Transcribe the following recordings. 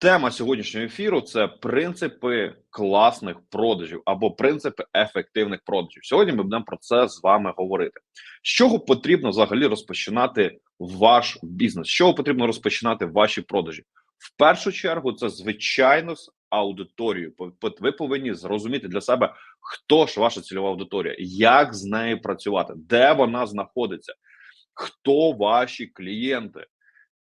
Тема сьогоднішнього ефіру це принципи класних продажів або принципи ефективних продажів. Сьогодні ми будемо про це з вами говорити. З чого потрібно взагалі розпочинати ваш бізнес? З чого потрібно розпочинати ваші продажі? В першу чергу, це звичайно з аудиторією. Ви повинні зрозуміти для себе, хто ж ваша цільова аудиторія, як з нею працювати, де вона знаходиться, хто ваші клієнти.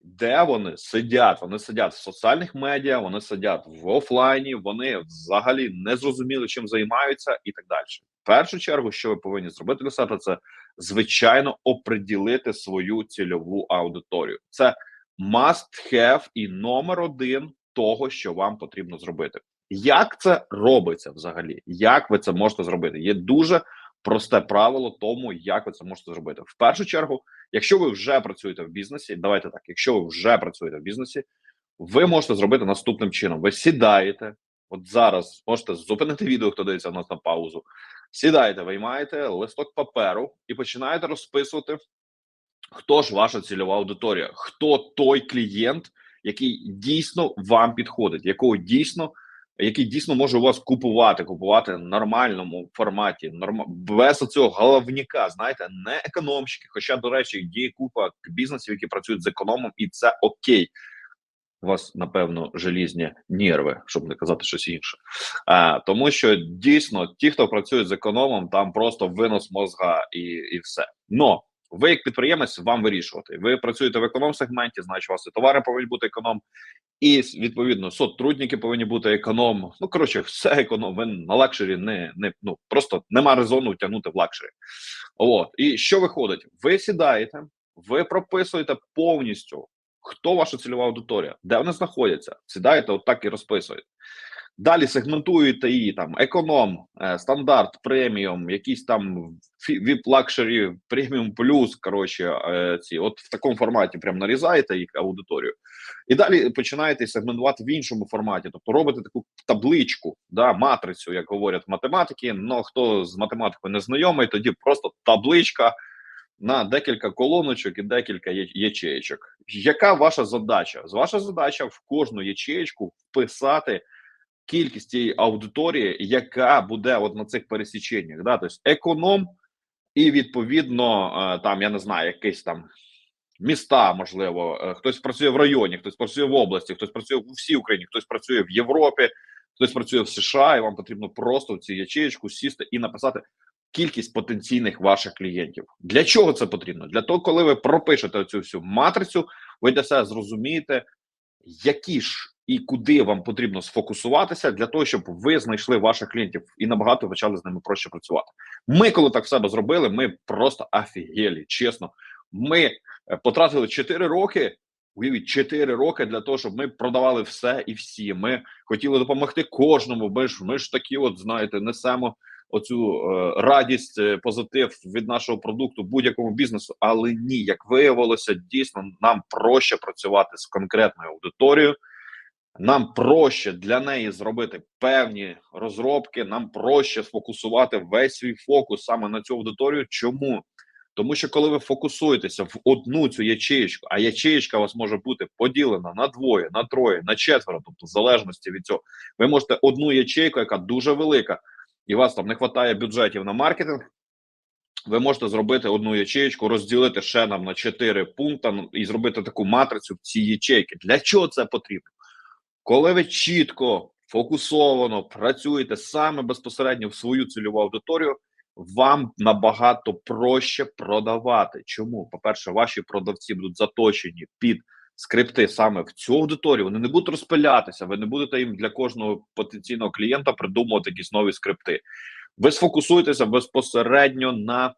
Де вони сидять? Вони сидять в соціальних медіа, вони сидять в офлайні, вони взагалі не зрозуміли, чим займаються, і так далі. В першу чергу, що ви повинні зробити для себе, це звичайно оприділити свою цільову аудиторію. Це must have і номер один того, що вам потрібно зробити. Як це робиться взагалі? Як ви це можете зробити? Є дуже просте правило тому, як ви це можете зробити. В першу чергу, якщо ви вже працюєте в бізнесі, давайте так, якщо ви вже працюєте в бізнесі, ви можете зробити наступним чином: ви сідаєте, от зараз можете зупинити відео, хто дивиться в нас на паузу. Сідаєте, виймаєте листок паперу і починаєте розписувати, хто ж ваша цільова аудиторія, хто той клієнт, який дійсно вам підходить, якого дійсно який дійсно може у вас купувати, купувати в нормальному форматі, норм... без цього головніка, знаєте, не економщики. Хоча, до речі, є купа бізнесів, які працюють з економом, і це окей. У вас, напевно, желізні нерви, щоб не казати щось інше. А, Тому що дійсно ті, хто працює з економом, там просто винос мозга і і все. Но ви, як підприємець, вам вирішувати. Ви працюєте в економ сегменті, значить у вас і товари повинні бути економ, і відповідно сотрудники повинні бути економ. Ну коротше, все економ. Ви на лакшері не не ну просто нема резону тягнути в лакшері. От і що виходить? Ви сідаєте, ви прописуєте повністю, хто ваша цільова аудиторія, де вони знаходяться. Сідаєте, отак і розписуєте. Далі сегментуєте її там економ, е, стандарт, преміум, якісь там VIP лакшері, преміум плюс. Коротше, е, ці от в такому форматі прям нарізаєте їх аудиторію, і далі починаєте сегментувати в іншому форматі. Тобто робите таку табличку, да, матрицю, як говорять математики. Ну хто з математикою не знайомий, тоді просто табличка. На декілька колоночок і декілька ячеєчок. Яка ваша задача? Ваша задача в кожну ячеєчку вписати кількість цієї аудиторії, яка буде от на цих пересіченнях, да, тобто економ, і відповідно е, там я не знаю, якийсь там міста, можливо, е, хтось працює в районі, хтось працює в області, хтось працює в всій Україні, хтось працює в Європі, хтось працює в США, і вам потрібно просто в цю ячеєчку сісти і написати. Кількість потенційних ваших клієнтів для чого це потрібно? Для того, коли ви пропишете цю всю матрицю, ви для себе зрозумієте, які ж і куди вам потрібно сфокусуватися для того, щоб ви знайшли ваших клієнтів і набагато почали з ними проще працювати. Ми, коли так в себе зробили, ми просто офігелі, чесно. Ми е, потратили 4 роки. Уявіть 4 роки для того, щоб ми продавали все і всі. Ми хотіли допомогти кожному. Ми ж ми ж такі, от знаєте, несемо оцю е, радість, е, позитив від нашого продукту будь-якому бізнесу. Але ні, як виявилося, дійсно нам проще працювати з конкретною аудиторією. Нам проще для неї зробити певні розробки. Нам проще сфокусувати весь свій фокус саме на цю аудиторію. Чому? Тому що коли ви фокусуєтеся в одну цю ячеєчку, а ячеєчка у вас може бути поділена на двоє, на троє, на четверо, тобто в залежності від цього, ви можете одну ячейку, яка дуже велика, і у вас там не вистачає бюджетів на маркетинг. Ви можете зробити одну ячеєчку, розділити ще нам на чотири пункти ну, і зробити таку матрицю в ці ячейки. Для чого це потрібно? Коли ви чітко фокусовано працюєте саме безпосередньо в свою цільову аудиторію, вам набагато проще продавати. Чому? По-перше, ваші продавці будуть заточені під скрипти саме в цю аудиторію. Вони не будуть розпилятися, ви не будете їм для кожного потенційного клієнта придумувати якісь нові скрипти. Ви сфокусуєтеся безпосередньо на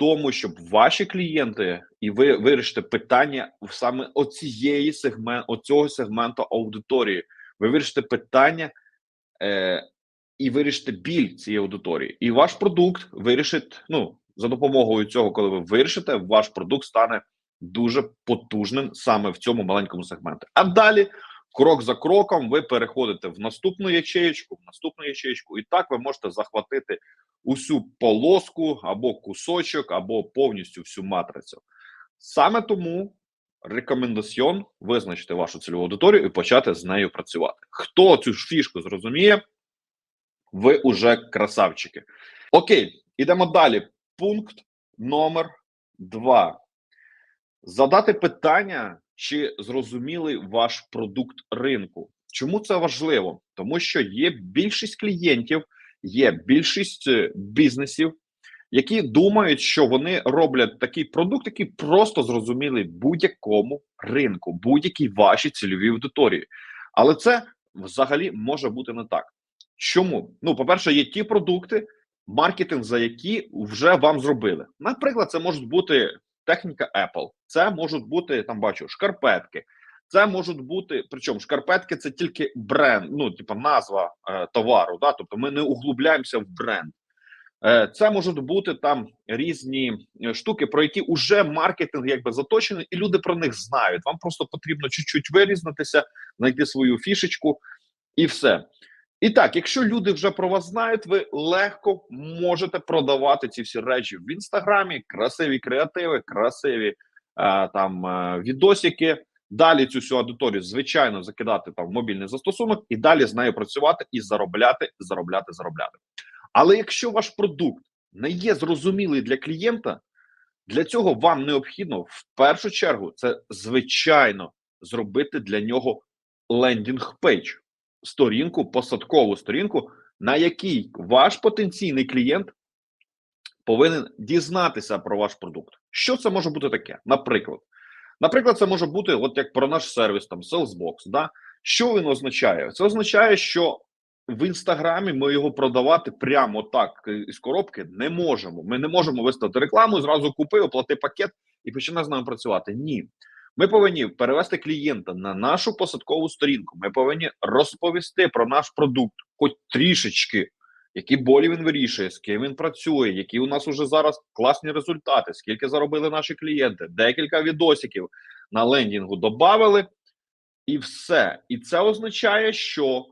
тому, щоб ваші клієнти і ви вирішите питання саме оцієї сегмент, оцього сегменту аудиторії. Ви вирішите питання е, і вирішите біль цієї аудиторії. І ваш продукт вирішить. Ну за допомогою цього, коли ви вирішите, ваш продукт стане дуже потужним саме в цьому маленькому сегменті. А далі. Крок за кроком ви переходите в наступну ячеєчку, в наступну ячеєчку, і так ви можете захватити усю полоску або кусочок, або повністю всю матрицю. Саме тому рекомендаціон, визначити вашу цільову аудиторію і почати з нею працювати. Хто цю фішку зрозуміє, ви уже красавчики. Окей, ідемо далі. Пункт номер два. Задати питання, чи зрозумілий ваш продукт ринку. Чому це важливо? Тому що є більшість клієнтів, є більшість е, бізнесів, які думають, що вони роблять такий продукт, який просто зрозумілий будь-якому ринку, будь-якій вашій цільовій аудиторії. Але це взагалі може бути не так. Чому? Ну, по-перше, є ті продукти, маркетинг за які вже вам зробили. Наприклад, це можуть бути техніка Apple, це можуть бути там, бачу, шкарпетки. Це можуть бути, причому шкарпетки це тільки бренд, ну типу назва е, товару. Да? Тобто ми не углубляємося в бренд. Е, це можуть бути там різні е, штуки, про які вже маркетинг якби заточений, і люди про них знають. Вам просто потрібно чуть-чуть вирізнитися, знайти свою фішечку і все. І так, якщо люди вже про вас знають, ви легко можете продавати ці всі речі в інстаграмі, красиві креативи, красиві е, там е, відосики. Далі цю всю аудиторію, звичайно, закидати там в мобільний застосунок і далі з нею працювати і заробляти, заробляти, заробляти. Але якщо ваш продукт не є зрозумілий для клієнта, для цього вам необхідно в першу чергу це звичайно зробити для нього лендінг пейдж, сторінку, посадкову сторінку, на якій ваш потенційний клієнт повинен дізнатися про ваш продукт. Що це може бути таке? Наприклад, наприклад, це може бути, от як про наш сервіс, там Salesbox. Да? Що він означає? Це означає, що в інстаграмі ми його продавати прямо так із коробки не можемо. Ми не можемо виставити рекламу, зразу купи, оплати пакет і починай з нами працювати. Ні. Ми повинні перевести клієнта на нашу посадкову сторінку. Ми повинні розповісти про наш продукт, хоч трішечки, які болі він вирішує, з ким він працює, які у нас уже зараз класні результати, скільки заробили наші клієнти, декілька відосиків на лендінгу додали, і все. І це означає, що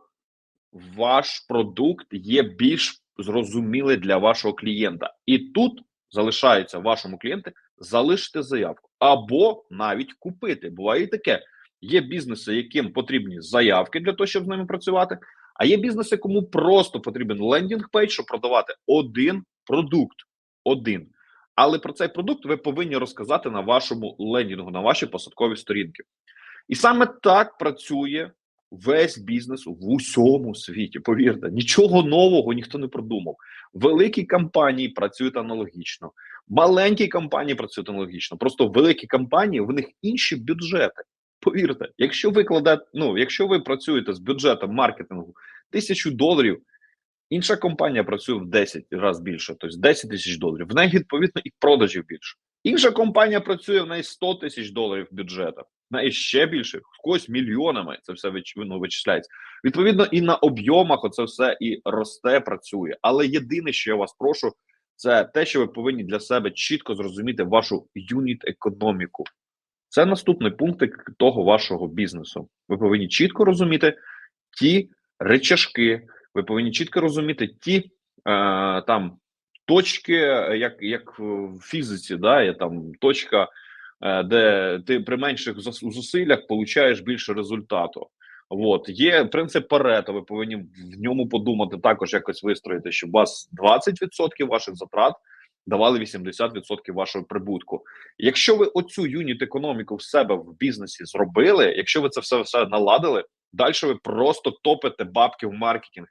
ваш продукт є більш зрозумілий для вашого клієнта. І тут залишається вашому клієнту залишити заявку або навіть купити. Буває і таке. Є бізнеси, яким потрібні заявки для того, щоб з ними працювати. А є бізнеси, кому просто потрібен лендінг пейдж, щоб продавати один продукт. Один. Але про цей продукт ви повинні розказати на вашому лендінгу, на вашій посадковій сторінці. І саме так працює весь бізнес в усьому світі. Повірте, нічого нового ніхто не продумав. Великі компанії працюють аналогічно, маленькі компанії працюють аналогічно. Просто великі компанії в них інші бюджети. Повірте, якщо ви кладете, ну якщо ви працюєте з бюджетом маркетингу тисячу доларів. Інша компанія працює в 10 разів більше, тобто 10 тисяч доларів. В неї відповідно і продажів більше. Інша компанія працює в неї 100 тисяч доларів бюджету, в неї ще більше, в когось мільйонами це все ну, вичисляється. Відповідно, і на об'ємах оце все і росте, працює. Але єдине, що я вас прошу, це те, що ви повинні для себе чітко зрозуміти вашу юніт економіку. Це наступний пункт того вашого бізнесу. Ви повинні чітко розуміти ті речашки, ви повинні чітко розуміти ті е, там точки, як як в фізиці, да, є там точка, е, де ти при менших зусиллях получаєш більше результату. От є принцип Парето, ви повинні в ньому подумати також якось вистроїти, щоб у вас 20% ваших затрат давали 80% вашого прибутку. Якщо ви оцю юніт економіку в себе в бізнесі зробили, якщо ви це все все наладили, далі ви просто топите бабки в маркетинг.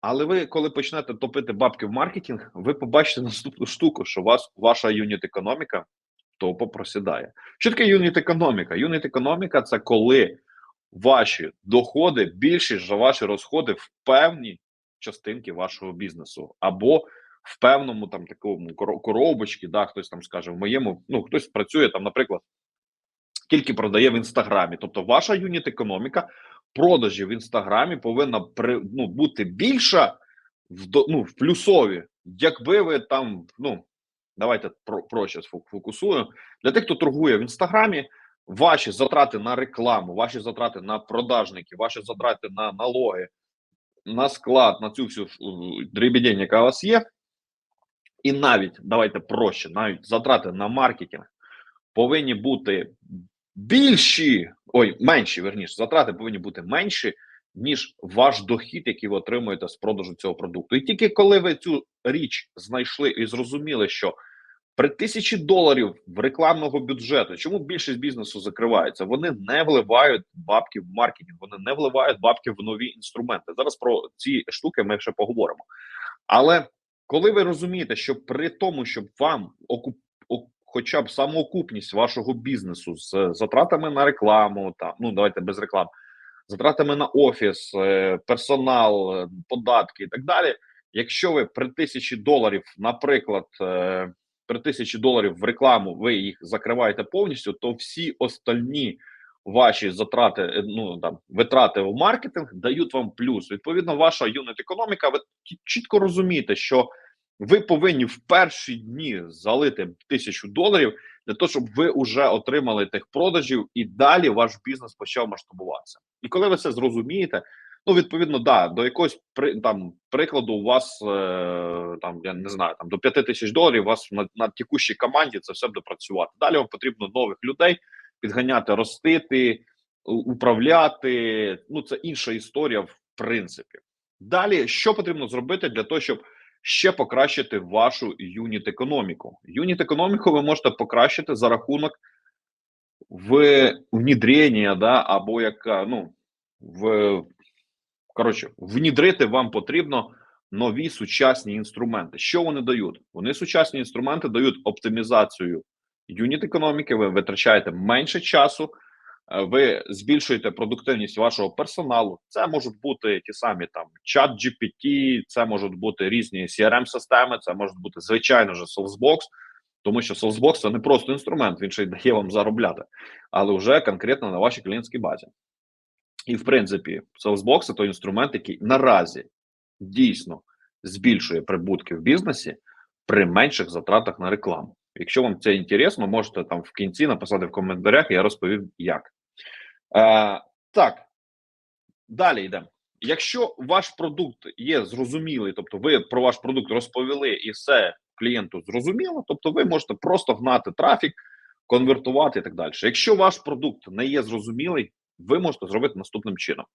Але ви, коли почнете топити бабки в маркетинг, ви побачите наступну штуку, що вас ваша юніт економіка топо просідає. Що таке юніт економіка? Юніт економіка це коли ваші доходи більші за ваші розходи в певній частинки вашого бізнесу, або в певному там такому коробочці, да, хтось там скаже, в моєму, ну хтось працює там, наприклад, тільки продає в інстаграмі. Тобто, ваша юніт економіка продажі в інстаграмі повинна при, ну, бути більша в ну, в плюсові, якби ви там, ну давайте про проще фокусую. Для тих, хто торгує в інстаграмі, ваші затрати на рекламу, ваші затрати на продажники, ваші затрати на налоги, на склад, на цю всю дрібідень, яка у вас є. І навіть давайте проще, навіть затрати на маркетинг повинні бути більші, ой, менші, верніше, затрати повинні бути менші, ніж ваш дохід, який ви отримуєте з продажу цього продукту. І тільки коли ви цю річ знайшли і зрозуміли, що при тисячі доларів в рекламного бюджету, чому більшість бізнесу закривається? Вони не вливають бабки в маркетинг, вони не вливають бабки в нові інструменти. Зараз про ці штуки ми ще поговоримо. Але коли ви розумієте, що при тому, щоб вам окуп, хоча б самоокупність вашого бізнесу з затратами на рекламу, та ну давайте без реклам, затратами на офіс, е, персонал, е, податки і так далі. Якщо ви при тисячі доларів, наприклад, е, при тисячі доларів в рекламу ви їх закриваєте повністю, то всі остальні ваші затрати, е, ну там витрати в маркетинг дають вам плюс. Відповідно, ваша юнит економіка. Ви чітко розумієте, що ви повинні в перші дні залити тисячу доларів для того, щоб ви вже отримали тих продажів, і далі ваш бізнес почав масштабуватися. І коли ви це зрозумієте. Ну, відповідно, да, до якогось при там прикладу, у вас е, там я не знаю, там до 5 тисяч доларів у вас на, на текущій команді це все буде працювати. Далі вам потрібно нових людей підганяти, ростити, управляти. Ну, це інша історія, в принципі. Далі що потрібно зробити для того, щоб ще покращити вашу юніт економіку? Юніт економіку ви можете покращити за рахунок в внідрення, да, або яка ну в коротше, внідрити вам потрібно нові сучасні інструменти. Що вони дають? Вони сучасні інструменти дають оптимізацію юніт економіки. Ви витрачаєте менше часу, е, ви збільшуєте продуктивність вашого персоналу. Це можуть бути ті самі там чат GPT, це можуть бути різні crm системи це може бути звичайно ж Salesbox, тому що Salesbox – це не просто інструмент, він ще й дає вам заробляти, але вже конкретно на вашій клієнтській базі. І, в принципі, Salesbox – це той інструмент, який наразі дійсно збільшує прибутки в бізнесі при менших затратах на рекламу. Якщо вам це інтересно, можете там в кінці написати в коментарях, я розповім як. Е, Так, далі йдемо. Якщо ваш продукт є зрозумілий, тобто ви про ваш продукт розповіли і все клієнту зрозуміло, тобто ви можете просто гнати трафік, конвертувати і так далі. Якщо ваш продукт не є зрозумілий, ви можете зробити наступним чином.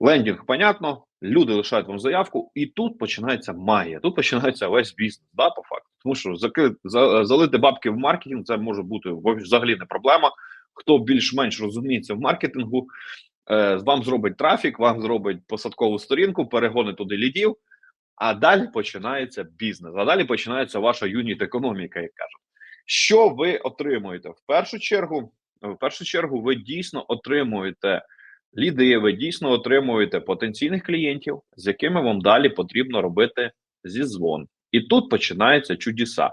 Лендінг, понятно, люди лишають вам заявку, і тут починається магія. Тут починається весь бізнес, да, по факту. Тому що закрити, залити бабки в маркетинг це може бути взагалі не проблема. Хто більш-менш розуміється в маркетингу, е, вам зробить трафік, вам зробить посадкову сторінку, перегонить туди лідів, а далі починається бізнес. А далі починається ваша юніт економіка, як кажуть. Що ви отримуєте в першу чергу? В першу чергу, ви дійсно отримуєте ліди, ви дійсно отримуєте потенційних клієнтів, з якими вам далі потрібно робити зізвон. І тут починаються чудеса.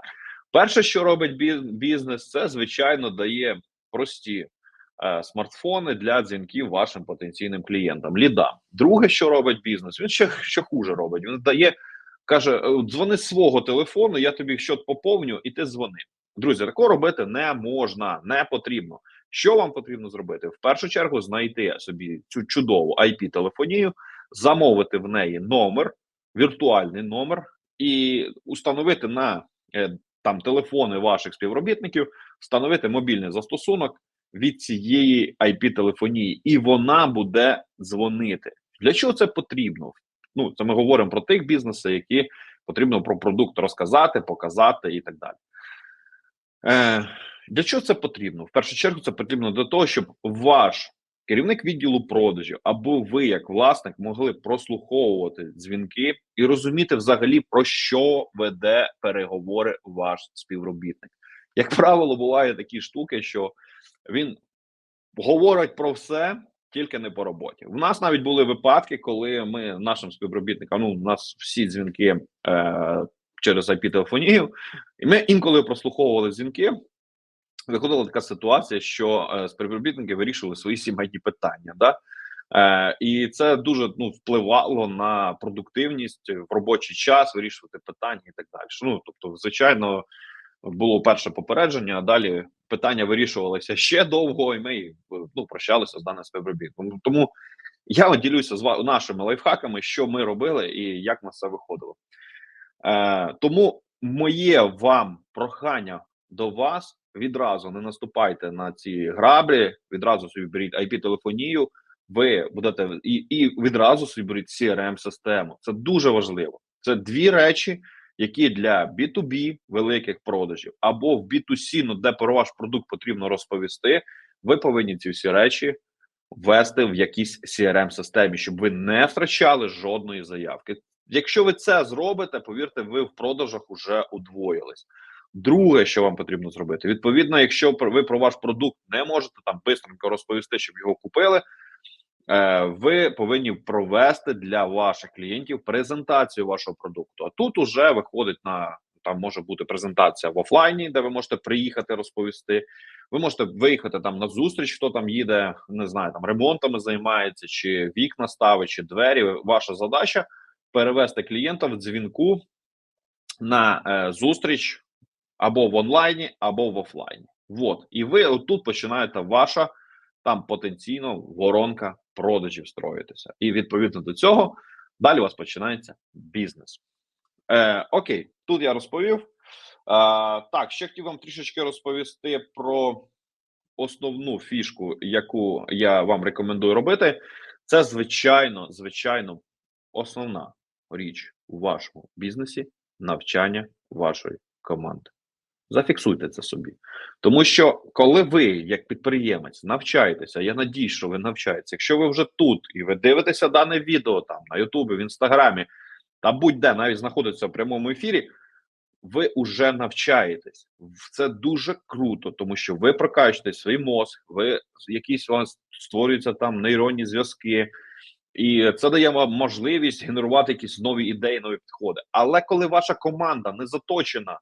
Перше, що робить бізнес, це звичайно дає прості е, смартфони для дзвінків вашим потенційним клієнтам. Лідам. Друге, що робить бізнес, він ще що хуже робить. Він дає, каже: «Е, дзвони з свого телефону, я тобі щось поповню, і ти дзвони. Друзі, такого робити не можна, не потрібно. Що вам потрібно зробити? В першу чергу знайти собі цю чудову ip телефонію замовити в неї номер, віртуальний номер, і установити на е, там телефони ваших співробітників, встановити мобільний застосунок від цієї ip телефонії, і вона буде дзвонити. Для чого це потрібно? Ну, це ми говоримо про тих бізнеси, які потрібно про продукт розказати, показати і так далі. Е, Для чого це потрібно? В першу чергу це потрібно для того, щоб ваш керівник відділу продажів або ви, як власник, могли прослуховувати дзвінки і розуміти взагалі про що веде переговори ваш співробітник. Як правило, бувають такі штуки, що він говорить про все. Тільки не по роботі. У нас навіть були випадки, коли ми нашим співробітникам, ну у нас всі дзвінки е, через ip телефонію і ми інколи прослуховували дзвінки. Виходила така ситуація, що е, співробітники вирішували свої сімейні питання. Да? Е, І це дуже ну, впливало на продуктивність в робочий час, вирішувати питання і так далі. Ну тобто, звичайно, було перше попередження, а далі питання вирішувалися ще довго, і ми ну, прощалися з даним співробітником. Тому я ділюся з нашими лайфхаками, що ми робили і як на це виходило. Е, Тому моє вам прохання до вас відразу не наступайте на ці граблі, відразу собі беріть IP-телефонію, ви будете і, і відразу собі беріть crm систему Це дуже важливо. Це дві речі, які для B2B великих продажів або в B2C, ну де про ваш продукт потрібно розповісти. Ви повинні ці всі речі ввести в якійсь crm системі щоб ви не втрачали жодної заявки. Якщо ви це зробите, повірте, ви в продажах вже удвоїлись. Друге, що вам потрібно зробити, відповідно, якщо ви про ваш продукт не можете там бистренько розповісти, щоб його купили. Е, ви повинні провести для ваших клієнтів презентацію вашого продукту. А тут уже виходить на там може бути презентація в офлайні, де ви можете приїхати розповісти. Ви можете виїхати там на зустріч, хто там їде, не знаю, там ремонтами займається, чи вікна ставить, чи двері. Ваша задача перевести клієнта в дзвінку на е, зустріч або в онлайні, або в офлайні. Вот, і ви тут починаєте ваша там потенційно воронка продажів строїтися. І відповідно до цього далі у вас починається бізнес. Е, Окей, тут я розповів. Е, так, ще хотів вам трішечки розповісти про основну фішку, яку я вам рекомендую робити. Це звичайно, звичайно, основна річ у вашому бізнесі навчання вашої команди. Зафіксуйте це собі. Тому що, коли ви, як підприємець, навчаєтеся, я надію, що ви навчаєтеся, якщо ви вже тут і ви дивитеся дане відео там на Ютубі, в Інстаграмі та будь-де навіть знаходиться в прямому ефірі, ви вже навчаєтесь. Це дуже круто, тому що ви прокачуєте свій мозк, ви якісь у вас створюються там нейронні зв'язки. І це дає вам можливість генерувати якісь нові ідеї, нові підходи. Але коли ваша команда не заточена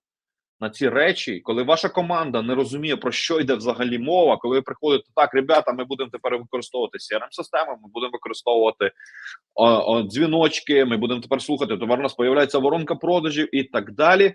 на ці речі, коли ваша команда не розуміє про що йде взагалі мова, коли ви приходите так, ребята, ми будемо тепер використовувати crm системи ми будемо використовувати о, о, дзвіночки, ми будемо тепер слухати. товар у нас появляється воронка продажів і так далі.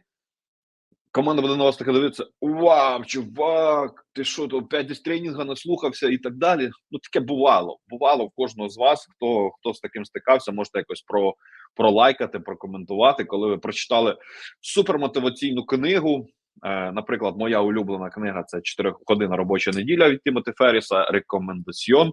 Команда буде на вас таке дивитися: Вау, чувак, ти що то опять десь тренінга наслухався і так далі. Ну таке бувало. Бувало в кожного з вас, хто хто з таким стикався, можете якось про пролайкати, прокоментувати, коли ви прочитали супермотиваційну книгу. Е, наприклад, моя улюблена книга це година робоча неділя від Тімоти Ферріса Рекомендаціон.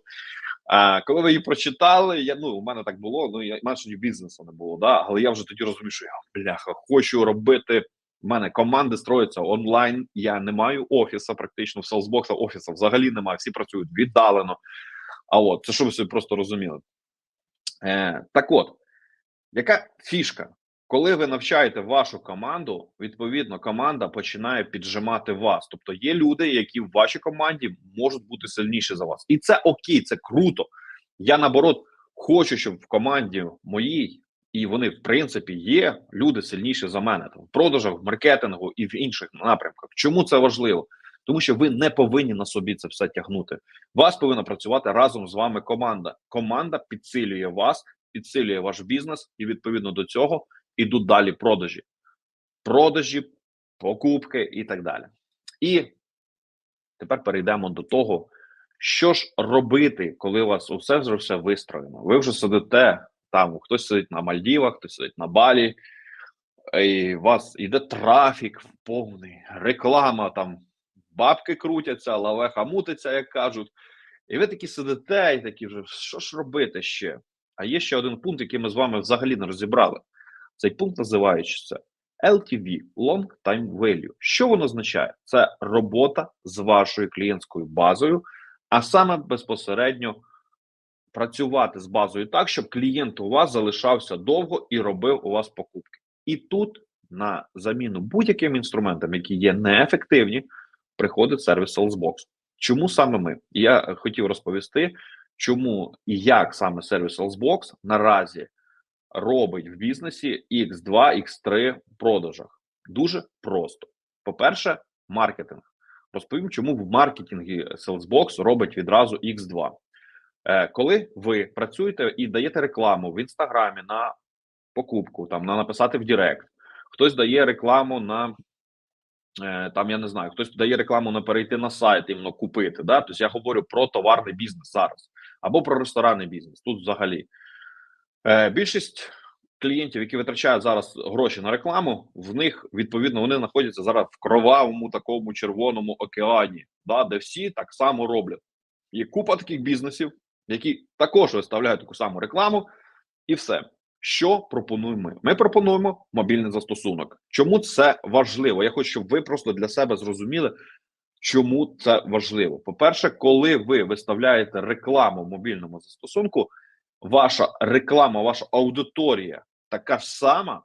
Е, коли ви її прочитали, я ну у мене так було. Ну я менше бізнесу не було, да але я вже тоді розумію, що я бляха хочу робити. У мене команди строяться онлайн. Я не маю офіса, практично в селсбокса офіса взагалі немає. Всі працюють віддалено. А от це що ви собі просто розуміли? Е, Так от яка фішка? Коли ви навчаєте вашу команду, відповідно, команда починає піджимати вас. Тобто є люди, які в вашій команді можуть бути сильніші за вас, і це окей, це круто. Я наоборот хочу, щоб в команді моїй, і вони в принципі є люди сильніші за мене там в продажах, в маркетингу і в інших напрямках. Чому це важливо? Тому що ви не повинні на собі це все тягнути. Вас повинна працювати разом з вами команда. Команда підсилює вас, підсилює ваш бізнес, і відповідно до цього ідуть далі продажі, продажі, покупки і так далі. І тепер перейдемо до того, що ж робити, коли у вас усе вже все вистроєно. Ви вже сидите там, хтось сидить на Мальдівах, хтось сидить на Балі, і у вас іде трафік повний, реклама там, бабки крутяться, лавеха мутиться, як кажуть. І ви такі сидите, і такі вже що ж робити ще? А є ще один пункт, який ми з вами взагалі не розібрали. Цей пункт називається LTV Long Time Value. Що воно означає? Це робота з вашою клієнтською базою, а саме безпосередньо працювати з базою так, щоб клієнт у вас залишався довго і робив у вас покупки. І тут на заміну будь-яким інструментам, які є неефективні, приходить сервіс Salesbox. Чому саме ми? Я хотів розповісти, чому і як саме сервіс Salesbox наразі робить в бізнесі X2, X3 в продажах. Дуже просто. По-перше, маркетинг. Розповім, чому в маркетингі Salesbox робить відразу X2. Е, Коли ви працюєте і даєте рекламу в інстаграмі на покупку, там на написати в Директ, хтось дає рекламу на Е, там я не знаю, хтось дає рекламу на перейти на сайт іменно купити. Да? Тобто я говорю про товарний бізнес зараз або про ресторанний бізнес. Тут взагалі е, більшість клієнтів, які витрачають зараз гроші на рекламу, в них відповідно вони знаходяться зараз в кровавому такому червоному океані, да, де всі так само роблять. Є купа таких бізнесів, які також виставляють таку саму рекламу, і все. Що пропонуємо ми? Ми пропонуємо мобільний застосунок. Чому це важливо? Я хочу, щоб ви просто для себе зрозуміли, чому це важливо. По-перше, коли ви виставляєте рекламу в мобільному застосунку, ваша реклама, ваша аудиторія така ж сама,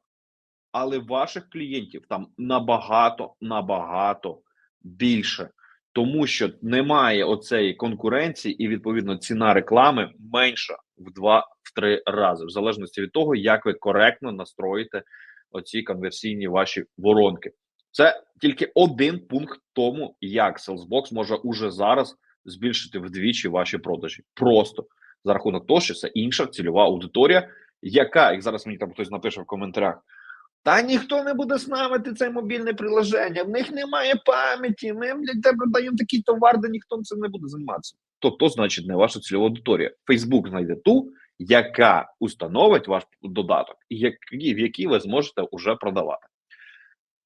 але ваших клієнтів там набагато набагато більше, тому що немає оцеї конкуренції, і відповідно ціна реклами менша в два-в три рази, в залежності від того, як ви коректно настроїте оці конверсійні ваші воронки. Це тільки один пункт тому, як Salesbox може уже зараз збільшити вдвічі ваші продажі. Просто за рахунок того, що це інша цільова аудиторія, яка, як зараз мені там хтось напише в коментарях, та ніхто не буде ставити це мобільне приложення, в них немає пам'яті, ми для тебе даємо такий товар, де ніхто цим не буде займатися. То то значить не ваша цільова аудиторія. Фейсбук знайде ту, яка установить ваш додаток, і в який ви зможете вже продавати.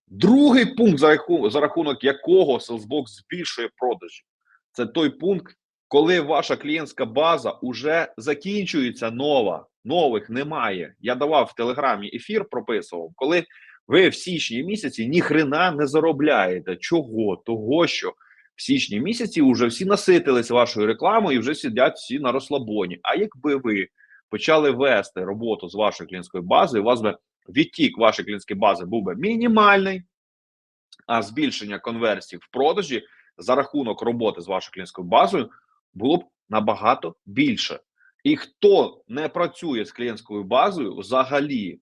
Другий пункт, за, яку, за рахунок якого Salesbox збільшує продажі, це той пункт, коли ваша клієнтська база уже закінчується нова, нових немає. Я давав в телеграмі ефір, прописував, коли ви в січні місяці ніхрена не заробляєте. Чого? Того, що в січні місяці вже всі наситились вашою рекламою і вже сидять всі на розслабоні. А якби ви почали вести роботу з вашою клієнтською базою, у вас би відтік вашої клієнтської бази був би мінімальний, а збільшення конверсій в продажі за рахунок роботи з вашою клієнтською базою було б набагато більше. І хто не працює з клієнтською базою, взагалі,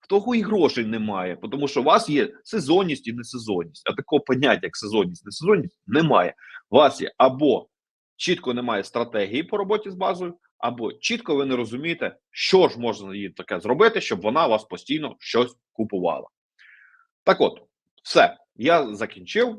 в того і грошей немає, тому що у вас є сезонність і несезонність. А такого поняття, як сезонність, несезонність, немає. У вас є або чітко немає стратегії по роботі з базою, або чітко ви не розумієте, що ж можна її таке зробити, щоб вона у вас постійно щось купувала. Так от, все, я закінчив.